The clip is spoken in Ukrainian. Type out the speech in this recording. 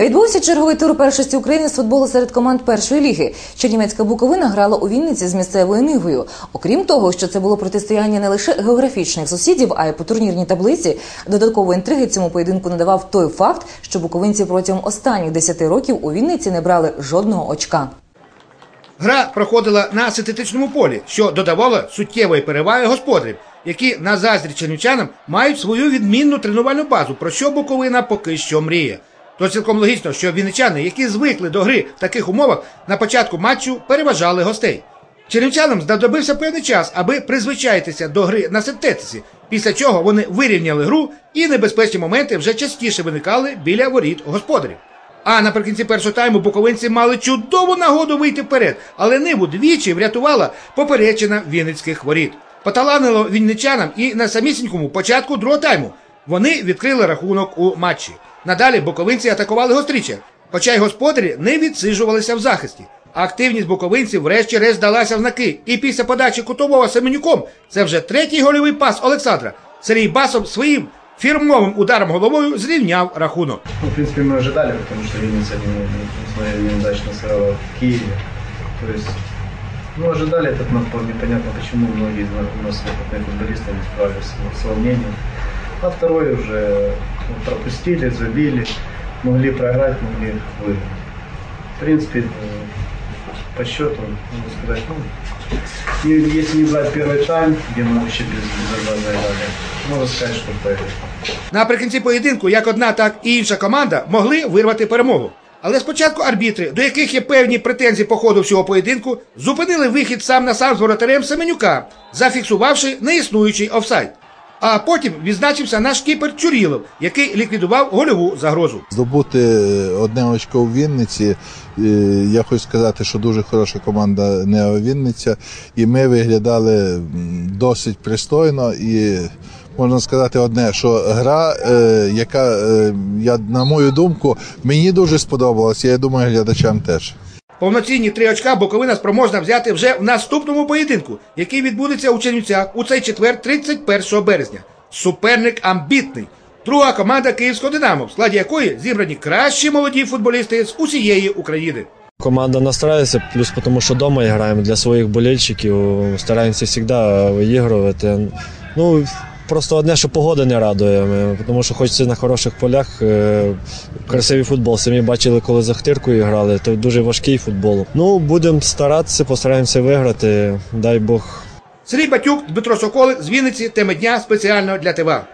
Відбувся черговий тур першості України з футболу серед команд першої ліги. Чернівецька Буковина грала у Вінниці з місцевою нивою. Окрім того, що це було протистояння не лише географічних сусідів, а й по турнірній таблиці. Додаткової інтриги цьому поєдинку надавав той факт, що буковинці протягом останніх 10 років у Вінниці не брали жодного очка. Гра проходила на синтетичному полі, що додавало суттєвої переваги господарів, які на заздрі чернівчанам мають свою відмінну тренувальну базу, про що Буковина поки що мріє. То цілком логічно, що вінничани, які звикли до гри в таких умовах, на початку матчу переважали гостей. Чернівчанам знадобився певний час, аби призвичаїтися до гри на синтетиці, після чого вони вирівняли гру і небезпечні моменти вже частіше виникали біля воріт господарів. А наприкінці першого тайму буковинці мали чудову нагоду вийти вперед, але ниву двічі врятувала поперечина вінницьких воріт. Поталанило вінничанам і на самісінькому початку другого тайму. Вони відкрили рахунок у матчі. Надалі буковинці атакували гостріче, хоча й господарі не відсиджувалися в захисті. Активність буковинців врешті-решт далася в знаки. І після подачі кутового Семенюком це вже третій гольовий пас Олександра. Сергій Басов своїм фірмовим ударом головою зрівняв рахунок. Ну, в принципе, мы ожидали, потому что Винница, не, несмотря на неудачно сыграла в Киеве. То есть, ну, ожидали этот напор. Непонятно, почему многие из нас- у нас опытные футболисты не справились с- с волнением. А второй уже ну, пропустили, забили, могли проиграть, могли выиграть. В принципе, э, по счету, могу сказать, ну, и если не брать первый тайм, где мы вообще без, без борьбы заиграли, можно сказать, что проиграли. Наприкінці поєдинку як одна, так і інша команда могли вирвати перемогу. Але спочатку арбітри, до яких є певні претензії по ходу всього поєдинку, зупинили вихід сам на сам з воротарем Семенюка, зафіксувавши неіснуючий офсайд. А потім відзначився наш кіпер Чурілов, який ліквідував гольову загрозу. Здобути одне очко у Вінниці. е, Я хочу сказати, що дуже хороша команда Нео Вінниця, і ми виглядали досить пристойно. І можна сказати одне, що гра, е, яка, е, я, на мою думку, мені дуже сподобалася, я думаю, глядачам теж. Повноцінні три очка Буковина спроможна взяти вже в наступному поєдинку, який відбудеться у Чернівцях у цей четвер, 31 березня. Суперник амбітний. Друга команда Київського Динамо, в складі якої зібрані кращі молоді футболісти з усієї України. Команда настраивается, плюс потому что дома играем для своих болельщиків, стараємося всегда виігрувати. Ну, просто одне, що погода не радує, тому що хочеться на хороших полях. е, Красивий футбол. Самі бачили, коли за Хтиркою грали, то дуже важкий футбол. Ну, будемо старатися, постараємося виграти. Дай Бог Сергій Батюк, Дмитро Соколи з Вінниці, теми дня спеціально для ТВА.